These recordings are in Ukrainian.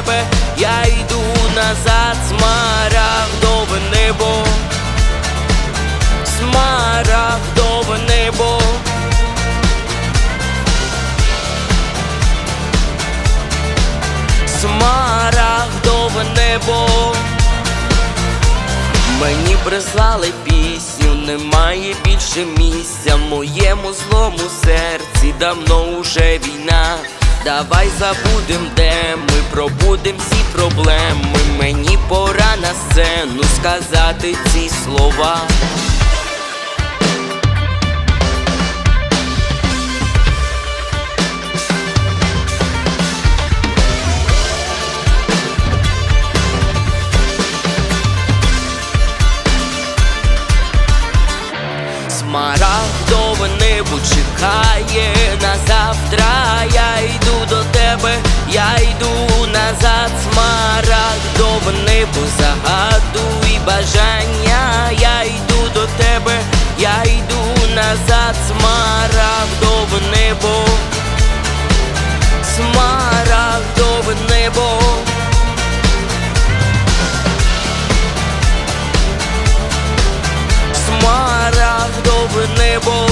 тебе, я йду назад. Смарагдове небо, смарагдове небо. Смарагдове небо Мені прислали пісню, немає більше місця в моєму злому серці, давно уже війна. Давай забудем, де пробудем всі проблеми. Мені пора на сцену сказати ці слова. Смарагдове небо чекає на завтра. Я йду до тебе, я йду назад. Смарагдове небо загадуй бажання. Я йду до тебе, я йду назад. Смарагдове небо, смарагдове небо. Смарагдове небо,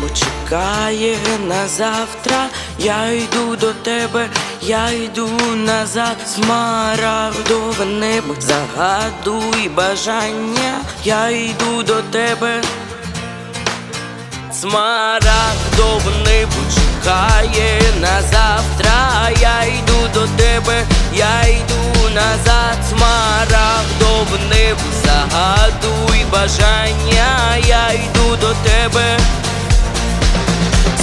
небо чекає на завтра. Я йду до тебе, я йду назад. Смарагдове небо, загадуй бажання. Я йду до тебе. Смарагдове небо чекає на завтра. Я йду до тебе, я йду назад. Смарагдове небо загадуй бажання. Я йду до тебе.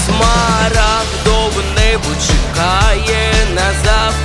Смарагдове небо чекає на завтра.